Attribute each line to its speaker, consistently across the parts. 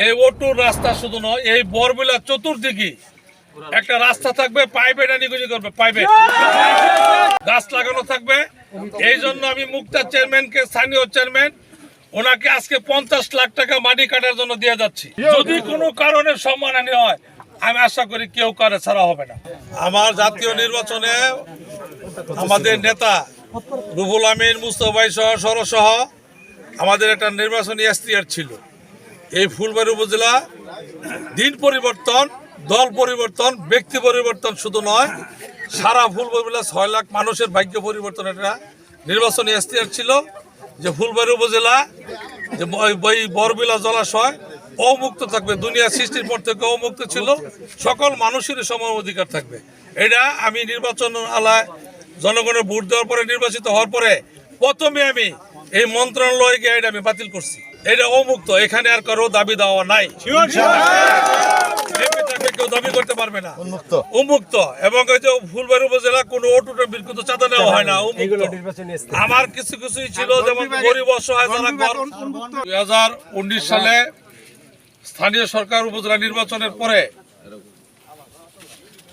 Speaker 1: এই ওটুর রাস্তা শুধু নয়, এই বরবিলা চতুর্দিকে একটা রাস্তা থাকবে পাইপে নিগুজি করবে পাইপে গাছ লাগানো থাকবে। এই জন্য আমি মুক্তার চেয়ারম্যানকে স্থানীয় চেয়ারম্যান ওনাকে আজকে পঞ্চাশ লাখ টাকা মাটি কাটার জন্য দিয়ে যাচ্ছি। যদি কোনো কারণে সম্মানহানি হয়, আমি আশা করি কেউ করে ছাড়া হবে না। আমার জাতীয় নির্বাচনে আমাদের নেতা রুবুল আমিন, মুস্তফাই সহ সরসহ আমাদের একটা নির্বাচনী এখতিয়ার ছিল। এই ফুলবাড়ি উপজেলা দিন পরিবর্তন, দল পরিবর্তন, ব্যক্তি পরিবর্তন শুধু নয়, সারা ফুলবাড়ি উপজেলা ছয় লাখ মানুষের ভাগ্য পরিবর্তন একটা নির্বাচনী এখতিয়ার ছিল যে ফুলবাড়ি উপজেলা, যে বরবিলা জলাশয় অমুক্ত থাকবে, দুনিয়া সৃষ্টির পর থেকে অমুক্ত ছিল, সকল মানুষেরই সমান অধিকার থাকবে। এটা আমি নির্বাচন আলায় জনগণের ভোট দেওয়ার পরে, নির্বাচিত হওয়ার পরে প্রথমে আমি এই মন্ত্রণালয়কে এটা আমি বাতিল করছি। এটা অমুক্ত এখানে আর কারও দাবি দেওয়া নাই। কেউ দাবি করতে পারবে না।
Speaker 2: উন্মুক্ত।
Speaker 1: এবং এই যে ফুলবাড়ি উপজেলা কোনো অটুটো বিলকুত চাঁদা নেওয়া হয় না আমার কিছু কিছুই ছিল যেমন গরিব অসহায় যারা দুই হাজার উনিশ সালে স্থানীয় সরকার উপজেলা নির্বাচনের পরে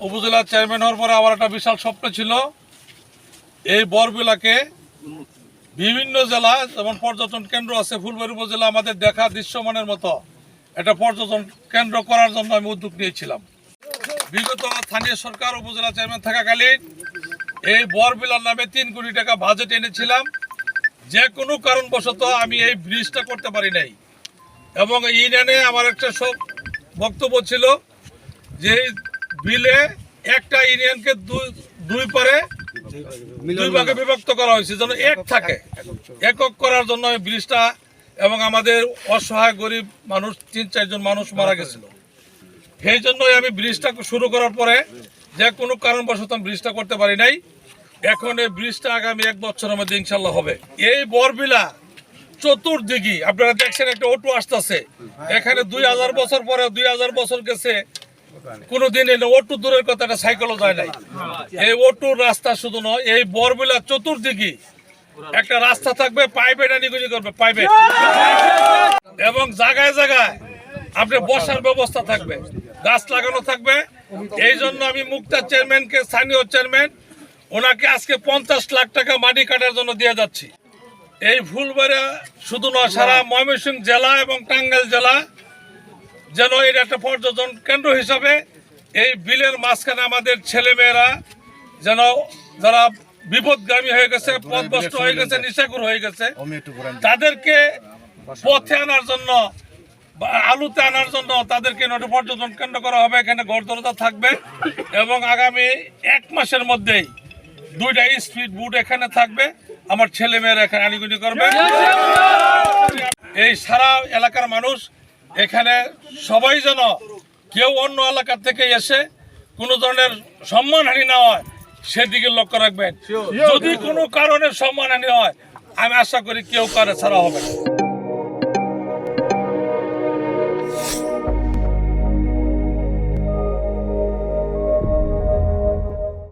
Speaker 1: উপজেলা চেয়ারম্যান হওয়ার পরে আমার একটা বিশাল স্বপ্ন ছিল এই বরবিলাকে বিভিন্ন জেলা যেমন পর্যটন কেন্দ্র আছে, ফুলবাড়ি উপজেলা আমাদের দেখা দৃশ্যমানের মতো। একটা পর্যটন কেন্দ্র করার জন্য আমি উদ্যোগ নিয়েছিলাম। বিগত স্থানীয় সরকার উপজেলা চেয়ারম্যান থাকাকালীন এই বরবিলার নামে তিন কোটি টাকা বাজেট এনেছিলাম। যে কোনো কারণবশত আমি এই ব্রিজটা করতে পারি নাই। এবং ইউনিয়নে আমার একটা সব বক্তব্য ছিল যে বিলে একটা ইউনিয়নকে দুই দুই পারে দুই ভাগে বিভক্ত করা হয়েছে, যেন এক থাকে। একক করার জন্য ব্রিজটা এবং আমাদের অসহায় গরিব মানুষ, তিন চারজন মানুষ মারা গেছিল। সেই জন্যই আমি ব্রিজটা শুরু করার পরে যে কোনো কারণবশত আমি ব্রিজটা করতে পারি নাই। এখন এই ব্রিজটা আগামী এক বছরের মধ্যে ইনশাল্লাহ হবে। এই বরবিলা চতুর্দিকে, আপনারা দেখছেন একটা অটো আসতেছে। এখানে দুই হাজার বছর পরে দুই হাজার বছর গেছে। কোনোদিন এই অটো দূরের কথা একটা সাইকেলও যায় নাই। এই অটোর রাস্তা শুধু নয়, এই বরবিলা চতুর্দিকে একটা রাস্তা থাকবে পাইপে নিগুজি করবে পাইপে এবং জায়গায় জায়গায় আপনার বসার ব্যবস্থা থাকবে, গাছ লাগানো থাকবে। এই জন্য আমি মুক্তার চেয়ারম্যানকে, স্থানীয় চেয়ারম্যান, ওনাকে আজকে পঞ্চাশ লাখ টাকা মাটি কাটার জন্য দিয়ে যাচ্ছি। এই ফুলবাড়িয়া শুধু নয়, সারা ময়মনসিংহ জেলা এবং টাঙ্গাইল জেলা যেন এটা একটা পর্যটন কেন্দ্র হিসাবে এই বিলের মাঝখানে আমাদের ছেলেমেয়েরা যেন যারা বিপদগামী হয়ে গেছে পথভ্রষ্ট হয়ে গেছে নিশাকুর হয়ে গেছে তাদেরকে পথে আনার জন্য বা আলুতে আনার জন্য তাদেরকে নট পর্যটন কেন্দ্র করা হবে। এখানে গড়দরতা থাকবে এবং আগামী এক মাসের মধ্যেই দুইটা স্পিড বুট এখানে থাকবে। আমার ছেলে মেয়েরা এখানে আনিগুনি করবে। এই সারা এলাকার মানুষ এখানে সবাই যেন কেউ অন্য এলাকা থেকে এসে কোনো ধরনের সম্মানহানি না হয় সেদিকে লক্ষ্য রাখবেন। যদি কোনো কারণে সম্মানহানি হয় আমি আশা করি কেউ কারে ছাড়া হবে না।